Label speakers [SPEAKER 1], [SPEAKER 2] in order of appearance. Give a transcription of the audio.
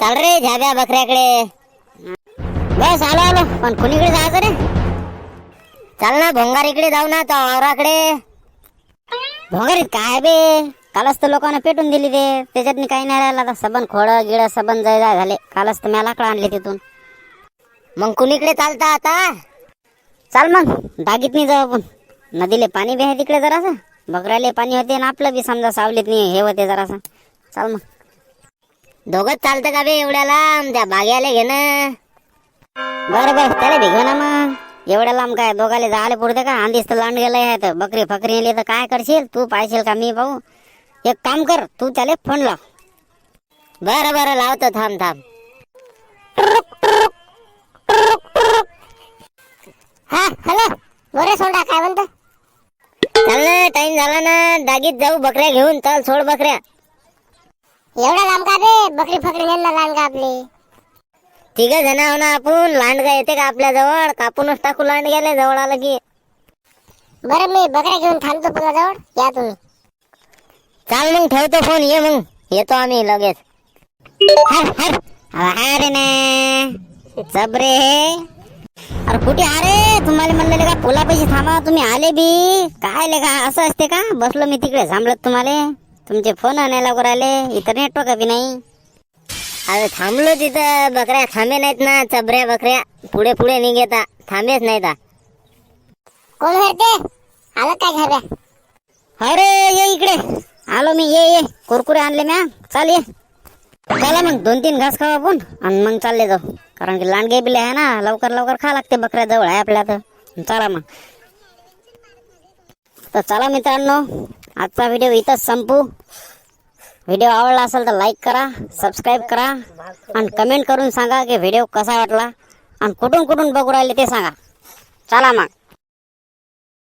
[SPEAKER 1] चाल रे झाब्या बकऱ्याकडे. बस आलो आलो. पण कुणीकडे जायचं रे? चाल ना भोंगार इकडे जाऊ ना तो आवराकडे भोंगारीत काय बे? कालच तर लोकांना पेटून दिली ते. त्याच्यात काही नाही राहिलं आता. सबन खोड गिळ सबन जय जाय झाले. कालच तर मी लाकडं आणले तिथून. मग कुणीकडे चालता आता? चाल मग दागीतनी नाही जाऊ आपण. नदीले पाणी बी आहे तिकडे जरासं. बकऱ्याले पाणी होते ना आपलं बी समजा सावलीत नाही हे होते जरासं. चाल मग. दोघंच चालतं का बे एवढ्या लांब? त्या बाग्याला घेणं. बरं बरं त्याला बी ना मग. एवढ्या लांब काय? दोघाले जायला पुरते का? आंधीच तर लांड गेलं आहे तर बकरी फकरी नेली तर काय करशील? तू पाहिशील का मी भाऊ एक काम कर तू त्याला फोन लाव. बरं बरं लावतो थांब थांब. हा हॅलो बरं सोडा काय म्हणतो? चल ना टाइम झाला ना. दागीत जाऊ बकऱ्या घेऊन. चल सोड बकऱ्या.
[SPEAKER 2] एवढा लांब का रे? बकरी फकरी नेला लांब का आपली
[SPEAKER 1] तिघ जण आहो ना आपण. लांडगा येते का आपल्या जवळ? कापूनच टाकू लांड गेले जवळ आलं की.
[SPEAKER 2] बरं मी बकऱ्या घेऊन थांबतो पुन्हा जवळ. या तुम्ही.
[SPEAKER 1] चाल मग ठेवतो फोन. ये मग. येतो आम्ही लगेच. हर हर. अरे ना सबरे अरे कुठे अरे तुम्हाला म्हणलेले का पुला पैसे थांबा. तुम्ही आले बी. काय का? असं असते का? बसलो मी तिकडे. थांबलत तुम्हाला. तुमचे फोन नाही लवकर आले. इथं नेटवर्क बी नाही. अरे थांबलो तिथं. बकऱ्या थांबे नाहीत ना. चबऱ्या बकऱ्या. पुढे पुढे निघेता थांबेच नाहीत. आ.
[SPEAKER 2] कोण भरते आलं काय झाल्या
[SPEAKER 1] अरे ये इकडे. आलो मी. ये ये. कुरकुरे आणले म्या. चाल ये. चला मग. दोन तीन घास खाऊ आपण. आणि मग चालले जाऊ. कारण की लांडगे बिले आहे ना. लवकर लवकर खा लागते बकऱ्या जवळ आहे आपल्या तर. चला मग. तर चला मित्रांनो. आजचा व्हिडिओ इथंच संपू. व्हिडिओ आवडला असेल तर लाईक करा सबस्क्राईब करा आणि कमेंट करून सांगा की व्हिडिओ कसा वाटला. आणि कुठून कुठून बघू राहिले ते सांगा. चला मग.